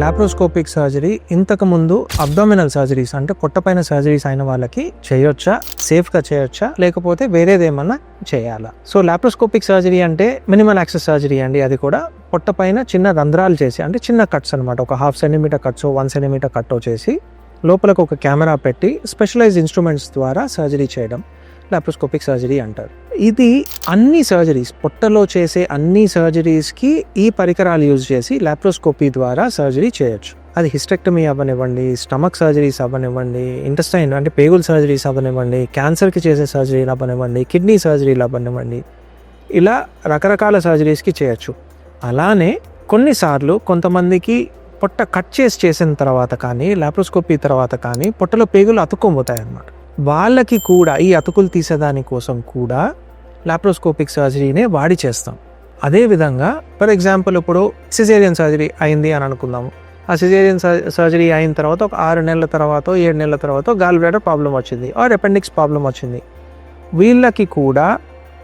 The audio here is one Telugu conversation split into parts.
లాప్రోస్కోపిక్ సర్జరీ ఇంతకు ముందు అబ్డామినల్ సర్జరీస్ అంటే పొట్టపైన సర్జరీస్ అయిన వాళ్ళకి చేయొచ్చా? సేఫ్గా చేయొచ్చా? లేకపోతే వేరేదేమన్నా చేయాలా? సో లాప్రోస్కోపిక్ సర్జరీ అంటే మినిమల్ యాక్సెస్ సర్జరీ అండి. అది కూడా పొట్టపైన చిన్న రంధ్రాలు చేసి అంటే చిన్న కట్స్ అనమాట ఒక half centimetre cuts one centimetre cut చేసి లోపలకు ఒక కెమెరా పెట్టి స్పెషలైజ్ ఇన్స్ట్రుమెంట్స్ ద్వారా సర్జరీ చేయడం. లాప్రోస్కోపిక్ సర్జరీ అంటారు. ఇది అన్ని సర్జరీస్ పొట్టలో చేసే అన్ని సర్జరీస్కి ఈ పరికరాలు యూజ్ చేసి లాప్రోస్కోపీ ద్వారా సర్జరీ చేయొచ్చు. అది హిస్టెక్టమీ అవ్వనివ్వండి స్టమక్ సర్జరీస్ అవ్వనివ్వండి ఇంటెస్టైన్ అంటే పేగుల సర్జరీస్ అవ్వనివ్వండి క్యాన్సర్కి చేసే సర్జరీలు అవ్వనివ్వండి కిడ్నీ సర్జరీలు అవ్వనివ్వండి. ఇలా రకరకాల సర్జరీస్కి చేయొచ్చు. అలానే కొన్నిసార్లు కొంతమందికి పొట్ట కట్ చేసి చేసిన తర్వాత కానీ లాప్రోస్కోపీ తర్వాత కానీ పొట్టలో పేగులు అతుక్కోబోతాయి అన్నమాట వాళ్ళకి కూడా ఈ అతుకులు తీసేదాని కోసం కూడా లాప్రోస్కోపిక్ సర్జరీనే వాడి చేస్తాం. అదేవిధంగా ఫర్ ఎగ్జాంపుల్ ఇప్పుడు సిజేరియన్ సర్జరీ అయింది అని అనుకుందాము. ఆ సిజేరియన్ సర్జరీ అయిన తర్వాత ఒక ఆరు నెలల తర్వాత ఏడు నెలల తర్వాత గాల్ బ్లాడర్ ప్రాబ్లం వచ్చింది ఆర్ అపెండిక్స్ ప్రాబ్లం వచ్చింది. వీళ్ళకి కూడా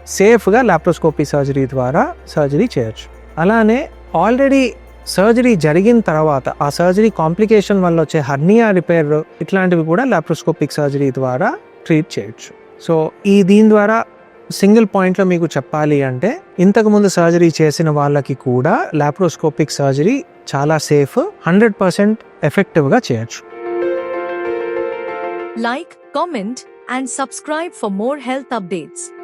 సేఫ్గా లాప్రోస్కోపీ సర్జరీ ద్వారా సర్జరీ చేయొచ్చు. అలానే ఆల్రెడీ సర్జరీ జరిగిన తర్వాత ఆ సర్జరీ కాంప్లికేషన్ వల్ల వచ్చే హర్నియా రిపేర్ ఇట్లాంటివి కూడా లాప్రోస్కోపిక్ సర్జరీ ద్వారా ట్రీట్ చేయొచ్చు. సో ఈ దీని ద్వారా సింగిల్ పాయింట్లో మీకు చెప్పాలి అంటే ఇంతకుముందు సర్జరీ చేసిన వాళ్ళకి కూడా లాప్రోస్కోపిక్ సర్జరీ చాలా సేఫ్ హండ్రెడ్ పర్సెంట్ ఎఫెక్టివ్గా చేయొచ్చు. Like comment and subscribe for more health updates